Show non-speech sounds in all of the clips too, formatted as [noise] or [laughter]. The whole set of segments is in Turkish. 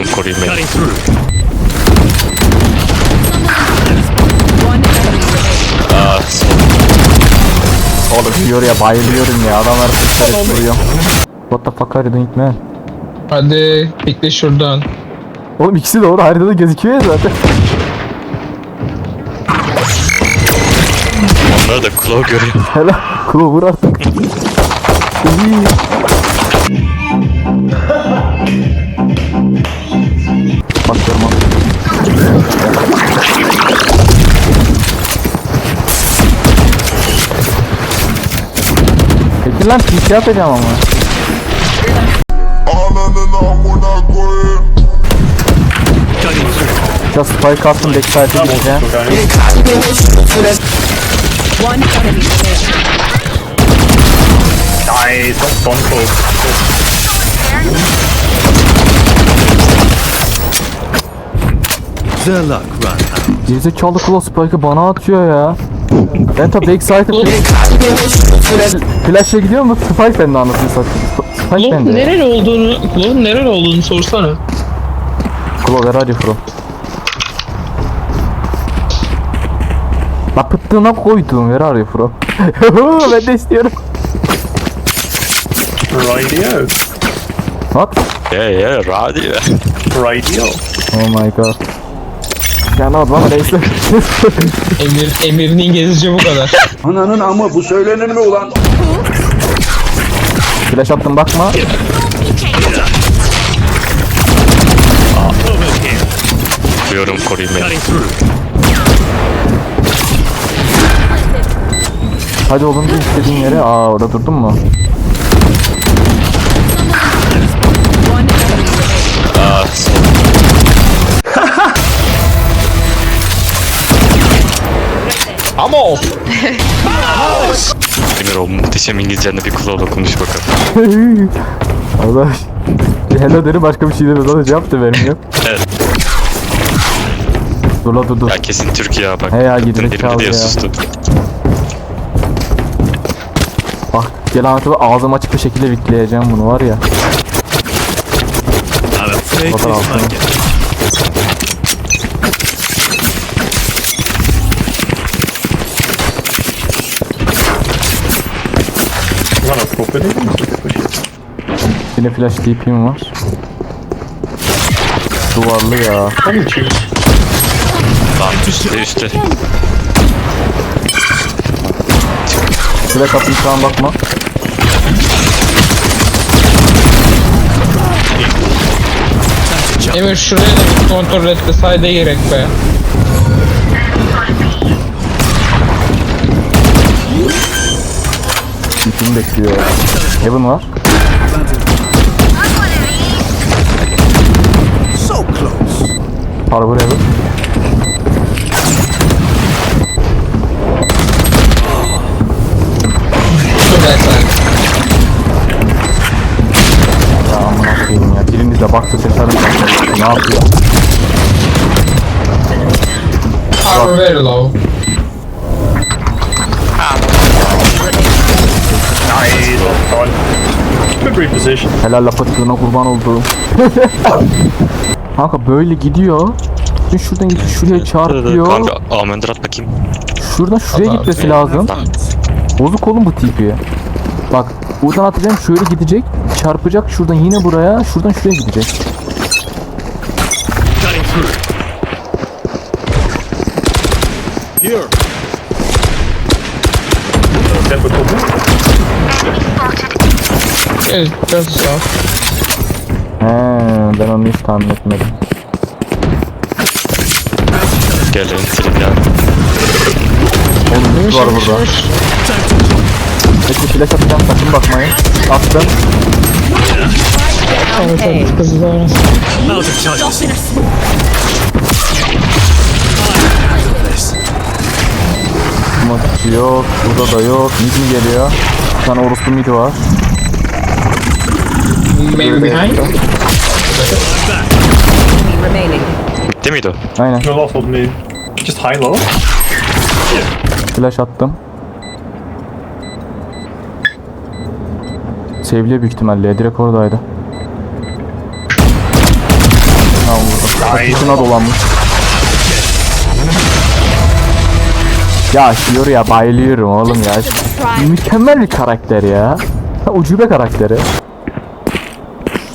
Biliyorum koruyun beni. Aa sol. Oğlum Fury'e bayılıyorum ya. Adamlar sıçrayarak vuruyor. What the fuck are you doing man? Hadi bekle şuradan. Oğlum ikisi doğru haritada gözüküyor ya zaten. Onlar da Claw görüyor. Hele kulu vur artık. [laughs] İyi. Peki lan PC yapacağım ama. Cutting through. Ya spike attım backside'e gideceğim. One enemy remaining. The luck run out. Gerizekalı kula spike'ı bana atıyor ya. Ben tabi backside'e Flash'e gidiyor mu? Spike bende anasını satayım. Spike Klon bende. nereli olduğunu, Klon nereli olduğunu sorsana. Klo where are you from? La pıttığına koydum are you from? [laughs] ben de istiyorum. Radio. What? Yeah yeah radio. Radio. Oh my god. Ya ne oldu lan neyse. Emir, Emir'in İngilizce bu kadar. [laughs] Ananın ama bu söylenir mi ulan? Flash attım bakma. Biliyorum koruyun beni. Hadi oğlum bir istediğin yere. Aa orada durdun mu? Ama Emir o muhteşem İngilizcenle bir Claw'la konuş bakalım. [laughs] Arkadaş. Hello derim başka bir şey demez. Hadi cevap da vermiyor. Evet. Dur la dur dur. Ya kesin Türkiye ya bak. He ya, gerizekalı elini diye ya. sustu. Bak gel anlatıp ağzım açık bir şekilde bitleyeceğim bunu var ya. I'm afraid Is that a property? Yine flash DP'm var. Duvarlı ya. Probably choose. Lan üstte üstte. Flash attım şu an bakma. Emir şuraya da bir kontrol et de sayda gerek be. DP'mi bekliyor ya. Heaven var. so close. Harbor Heaven. Ya amına koyayım ya. Biriniz de baksa şaşarım. Ne yapıyor? Power very low. Nice. Well done. Good reposition. Helal laf attığına kurban olduğum. Kanka böyle gidiyor. Şimdi şuradan gidip şuraya çarpıyor. Kanka Amendir at bakayım. Şuradan şuraya Adam gitmesi lazım. Bozuk oğlum bu tipi. Bak buradan atacağım şöyle gidecek. Çarpacak şuradan yine buraya. Şuradan şuraya gidecek. Here. Gel, biraz sağ. He, ben onu hiç tahmin etmedim. Gel enterim ya. Oğlum var burada. Peki flash atacağım sakın bakmayın. Attım. A. Kızlar. I'm out of charges. Maç yok. Burada da yok. Mid mi geliyor? Bir tane orospu mid var. Maybe behind. Remaining. Bitti miydi o? Aynen. No loss on me. Just high low. Flash attım. Sevliye büyük ihtimalle. Direkt oradaydı. Kafasına dolanmış. Ya Fiora'ya bayılıyorum oğlum ya. Mükemmel bir karakter ya. Ha, ucube karakteri.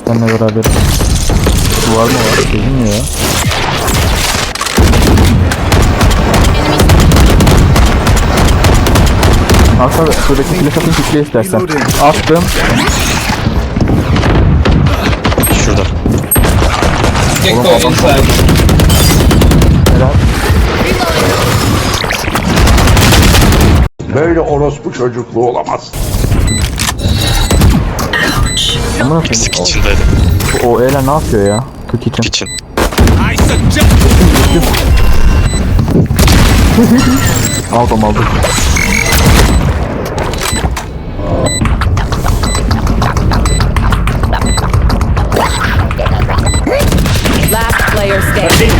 Seninle beraber. Duvar mı var? Bilmiyor ya. Aslında şuradaki flash atın kişiye istersen. Attım. Şurada. Gekko adam-. Helal. Böyle orospu çocukluğu olamaz. Amına İkisi koyayım. kitchen'daydı. O, o Ela ne yapıyor ya? İçin. Kitchen. Suggest [laughs] Aldım aldım. Last player standing.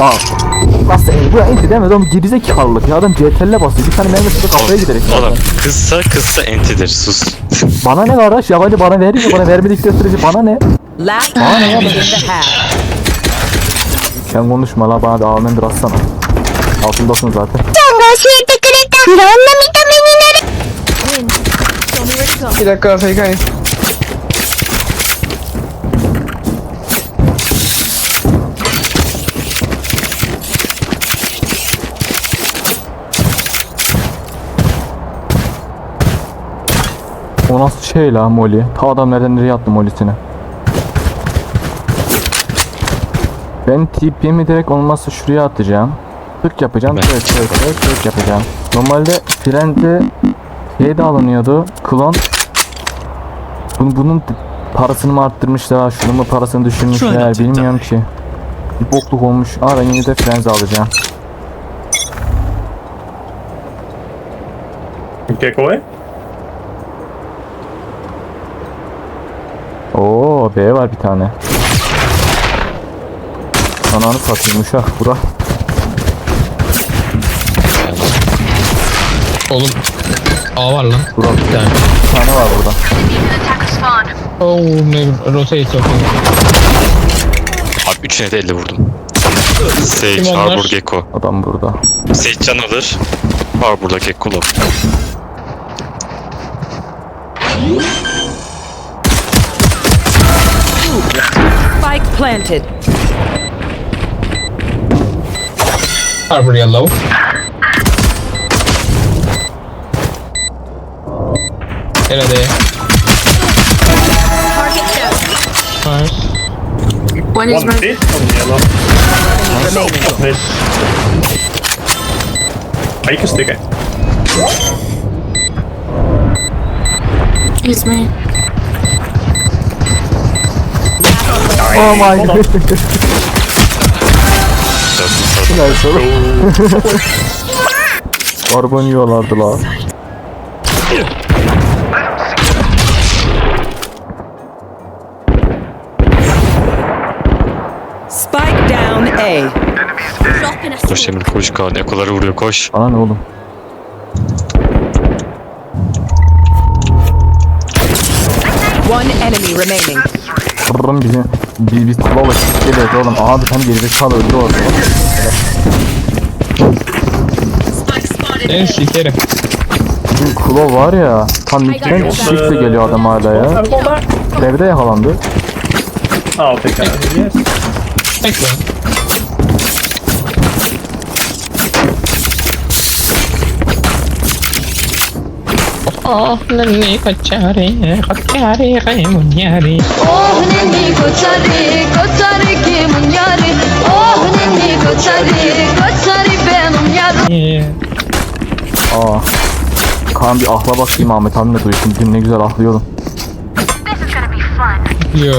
Aa. Nasıl bu ya enti demedi oğlum gerizekalılık ya adam CTRL'e basıyor bir tane mermi sıkı kafaya giderek Oğlum kızsa kızsa entidir sus. [laughs] Bana ne kardeş yabancı bana veriyor bana vermedikleri sürece bana ne? İn the half. Sen konuşma la bana da Almender atsana. Altındasın zaten. 一 dakika AFK'yim. Nasıl şey la Molly? Ta adam nereden nereye attı Molly'sini? Ben TP'mi direkt olmazsa şuraya atacağım. Tık yapacağım, tık tık tık tık yapacağım. Normalde Fren'de şey de alınıyordu, klon. Bunun, bunun parasını mı arttırmışlar, şunun mu parasını düşürmüşler bilmiyorum ki. Bir bokluk olmuş. Aa ben yine de Frenzy alacağım. Kick away. B var bir tane. Ananı satayım uşak bura. Oğlum. A var lan. Bura Bir tane. bir tane var burada. Oh ne rotate okay. Abi üçüne de 50 vurdum. Sage, Kim onlar? Harbor, Gecko. Adam burada. Sage can alır. Harbor'da Gecko low. Spike planted. Harbor yellow. Nerede? Nice. One is One red. bit on yellow. Nice. Ah, you can stick it. He's main. Oh my god. Sana. Karbon yiyorlardı la. Spike down A. Koş Emir koş Kaan. Ekoları vuruyor koş. Bana ne oğlum? One enemy remaining. Kırırım bizi. Biz biz kulağla geliyoruz oğlum. Aha bir tane gerizekalı öldü orada. Ben sikerim. Bizim Klo var ya. Tam midden shift'e geliyor adam hala ya. Devre yakalandı. I'll take that. Bekle. Oh, nanni kacare, kacare, kaimunyari. Oh nenni koçari, koçari kimin yari? Oh nenni koçari, koçari benim yarım. Aa. Kaan bir ahla bakayım Ahmet abi ne duysun. Dün ne güzel ahlıyordun. Yo,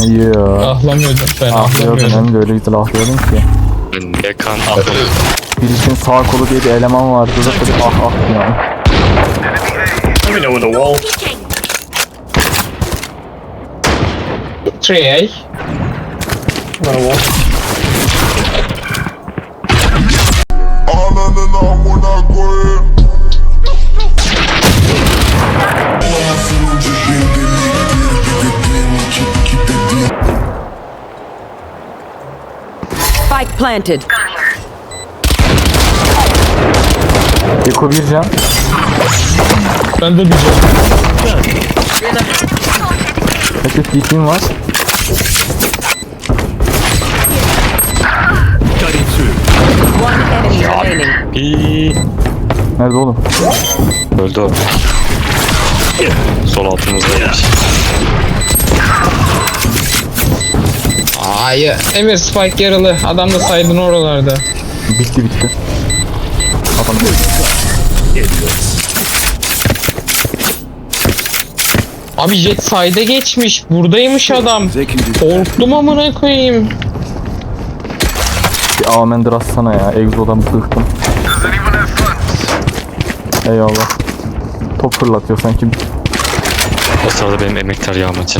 Yeah. ahlamıyordum ben, ahlamıyordum. hem de öyle güzel ahlıyordun ki. Ne kan ahlam. Birisinin sağ kolu diye bir eleman vardı. Zaten ah ah yani. Let me know in the wall. Three eh? A. Run a wall. Spike planted. Yakabilir can. Ben de bir şey. Peki TP'm var. One enemy remaining. İyi. Nerede oğlum? Öldü o. Sol altımızdaymış. Hayır. Emir Spike yaralı. Adam da saydın oralarda. Bitti bitti. Adam Abi jet sayda geçmiş. Buradaymış adam. Do Korktum amına koyayım. bir Amendir atsana ya. Exo'dan bıktım. Eyvallah. Top fırlatıyor sanki. O sırada benim emektar yağmacı.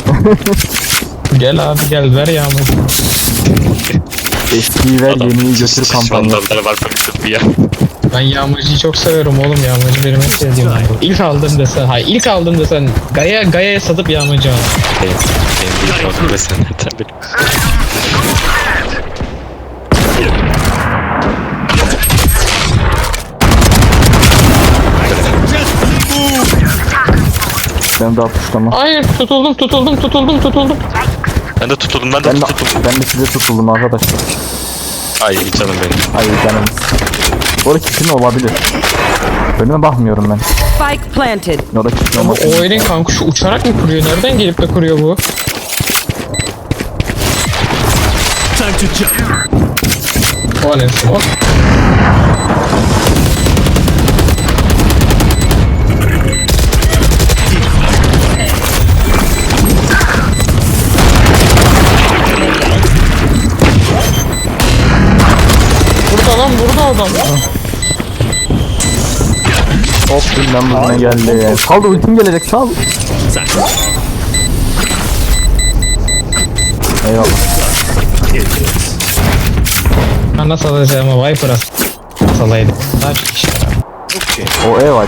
[laughs] Gel abi gel ver yağmur. Eskiyi ver yeniyi götür kampanya. Vandallar var bıraktım bir yer. Ben yağmacıyı çok severim oğlum yağmacı benim en sevdiğim hayvan. İlk aldım desen, hayır ilk aldım desen Gaya Gaya'ya satıp yağmacı al. Benim, benim bir kaldım ve sen yeter benim. Ben daha tuşlama. Hayır tutuldum tutuldum tutuldum tutuldum. Ben de tutuldum ben de Ben de, tutuldum. ben de size tutuldum arkadaşlar. Ay canım benim. Hayır canım. Bu arada kesin olabilir. Önüme bakmıyorum ben. Spike planted. Ya da kesin Ama olabilir. o elin kankuşu uçarak mı kuruyor? Nereden gelip de kuruyor bu? time to jump. O anasını. O. Burada lan burada adam. Hop bilmem bugüne geldi. Kaldı ultim gelecek sal. Eyvallah. Ben nasıl alacağımı Viper'a salaydım. Daha çok işe yarar. O ev var.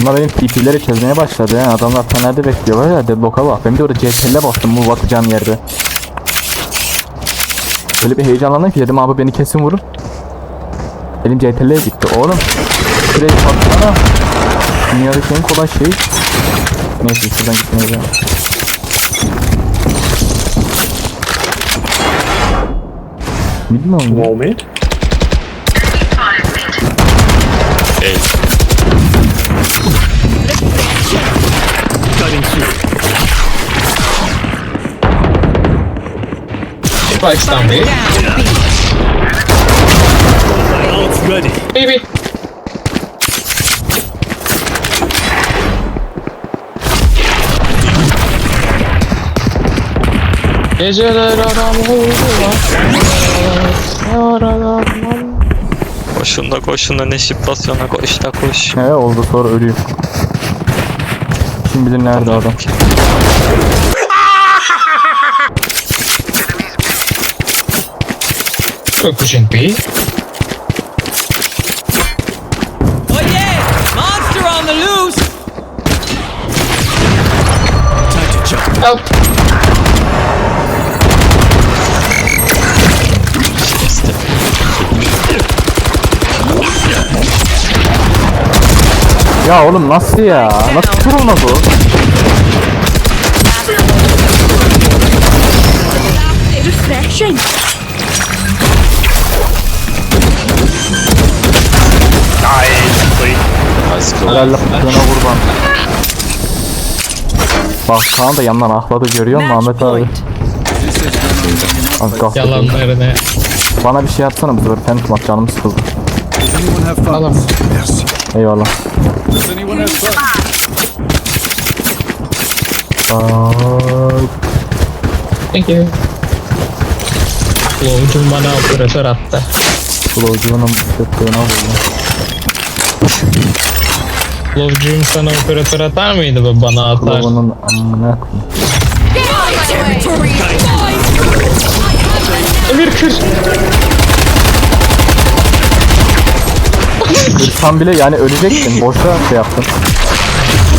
Bunlar benim TP'leri çözmeye başladı ya. Adamlar nerede bekliyorlar ya. Deadlock'a bak. Ben de orada CTRL'e bastım bu atacağım yerde. Öyle bir heyecanlandım ki dedim abi beni kesin vurun. Elim CTRL'e gitti. Oğlum. Şurayı patlana. Dünyadaki en kolay şey. Neyse şuradan gitmeyeceğim. Bilmiyorum. Wall mid. Spike'dan ready. Baby. Geceler adam oldular. Koşun da koşun da ne şiplasyona koş da koş. Ne oldu sonra ölüyor. Kim bilir nerede adam. We're pushing B. Time to jump. Help. Ya oğlum nasıl ya? Nasıl kır olmaz o? Helal yaptığına kurban. Bak Kaan da yandan ahladı görüyor musun Ahmet abi? gaflet. Yalanlarını. Bana bir şey atsana bu sefer Phantom at canım sıkıldı. Merci. Eyvallah. Thank you. Lovcum bana operatör attı. Kulağıcığının sıktığına vurdu. Lovcum sana operatör atar mıydı be bana atar. Kulağının amına. Emir kır. Kırsan bile yani ölecektin. Boşa şey yaptın.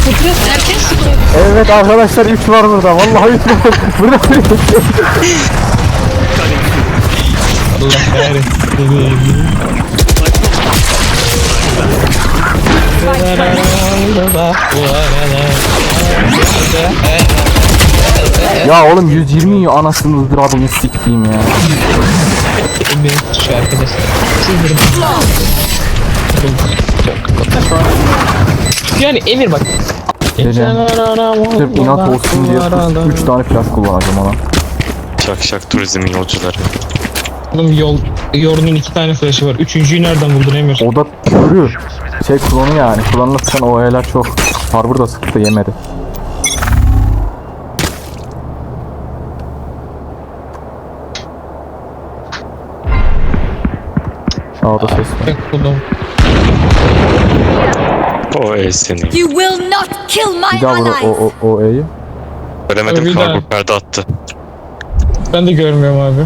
Sıkıyor. Herkes sıkıyor. Evet arkadaşlar 3 var burada. Vallahi 3 var. Burada Allah kahretsin. Ya oğlum 120 yiyor anasını ızdırabını siktiğim ya. Şu. Yani Emir bak. Sırf inat olsun diye 3 tane flash kullanacağım ona. Şak şak turizmin yolcuları. Oğlum yol yorunun iki tane flash'ı var. Üçüncüyü nereden buldun Emir? O da körü. Şey klonu yani. Klonla sıkan o aylar çok. Harbor da sıktı yemedi. Sağda ses var. Tek buldum. O e seni. You will not kill my Bir daha vur o, o, o, o E'yi. Göremedim kargo daha. perde attı. Ben de görmüyorum abi.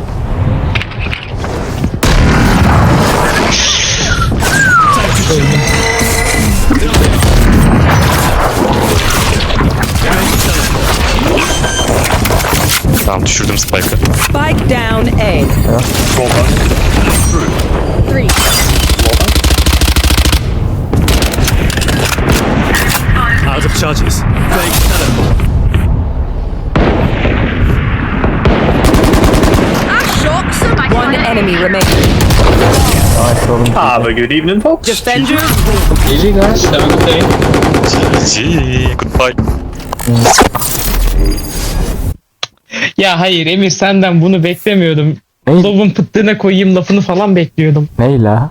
Tamam düşürdüm spike'ı. Spike down A. Well done. Three. Out of charges. Fake teleport. Shocks are my One enemy remaining. Nice oğlum. Have a good evening, folks. Defenders GG guys. Have a good day. GG. Goodbye. Ya hayır Emir senden bunu beklemiyordum. Ney? Lovun pıttığına koyayım lafını falan bekliyordum. Ney la?